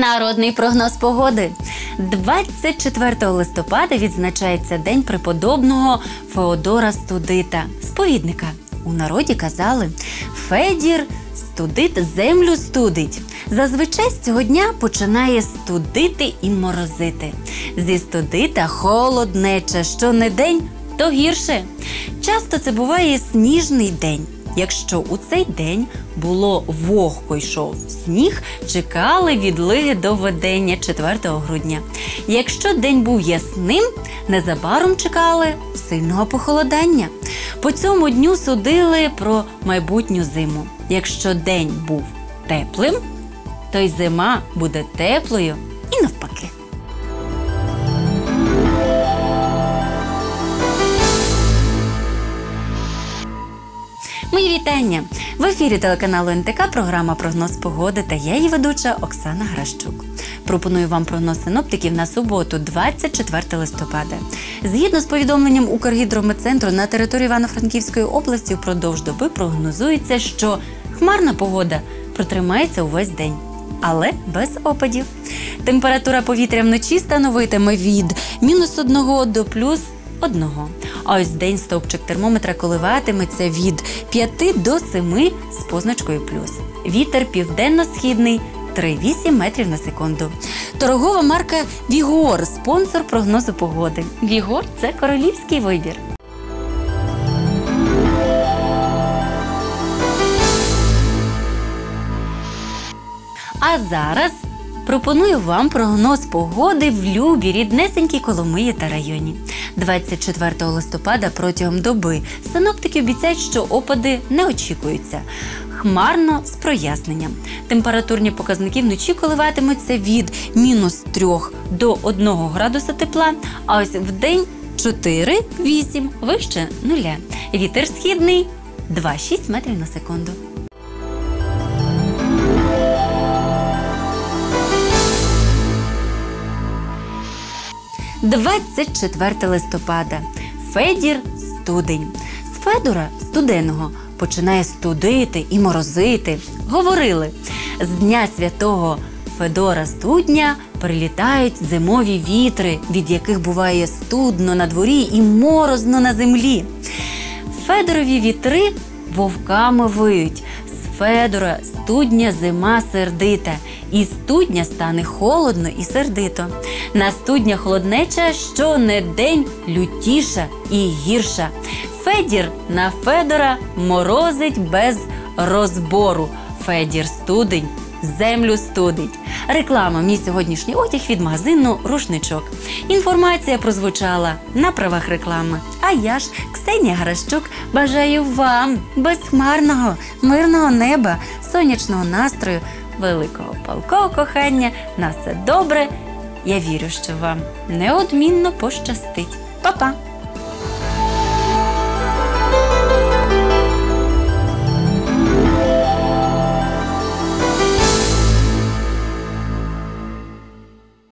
Народний прогноз погоди. 24 листопада відзначається День преподобного Феодора Студита, сповідника. У народі казали Федір студит землю студить. Зазвичай з цього дня починає студити і морозити. Зі студита холоднеча, що не день, то гірше. Часто це буває сніжний день. Якщо у цей день було вогко йшов сніг, чекали відлиги до ведення 4 грудня. Якщо день був ясним, незабаром чекали сильного похолодання. По цьому дню судили про майбутню зиму. Якщо день був теплим, то й зима буде теплою і навпаки. Мої вітання! В ефірі телеканалу НТК програма Прогноз погоди та я її ведуча Оксана Гращук. Пропоную вам прогноз синоптиків на суботу, 24 листопада. Згідно з повідомленням Укргідрометцентру на території Івано-Франківської області впродовж доби прогнозується, що хмарна погода протримається увесь день. Але без опадів. Температура повітря вночі становитиме від мінус 1 до плюс одного. А ось день стовпчик термометра коливатиметься від 5 до 7 з позначкою плюс. Вітер південно-східний 3,8 метрів на секунду. Торгова марка Вігор, спонсор прогнозу погоди. Вігор це королівський вибір. А зараз пропоную вам прогноз погоди в Любі, ріднесенькій Коломиї та районі. 24 листопада протягом доби синоптики обіцяють, що опади не очікуються. Хмарно з проясненням. Температурні показники вночі коливатимуться від мінус 3 до 1 градуса тепла, а ось в день 4-8 вище нуля. Вітер східний 2-6 метрів на секунду. – 24 листопада. Федір студень. З Федора студеного починає студити і морозити. Говорили, з дня святого Федора студня прилітають зимові вітри, від яких буває студно на дворі і морозно на землі. Федорові вітри вовками виють. Федора студня зима сердита, і студня стане холодно і сердито. На студня холоднеча що не день лютіша і гірша. Федір на Федора морозить без розбору. Федір студень. Землю студить. Реклама мій сьогоднішній одяг від магазину Рушничок. Інформація прозвучала на правах реклами. А я ж, Ксенія Гращук, бажаю вам безхмарного, мирного неба, сонячного настрою, великого палкого кохання. На все добре. Я вірю, що вам неодмінно пощастить. Па-па!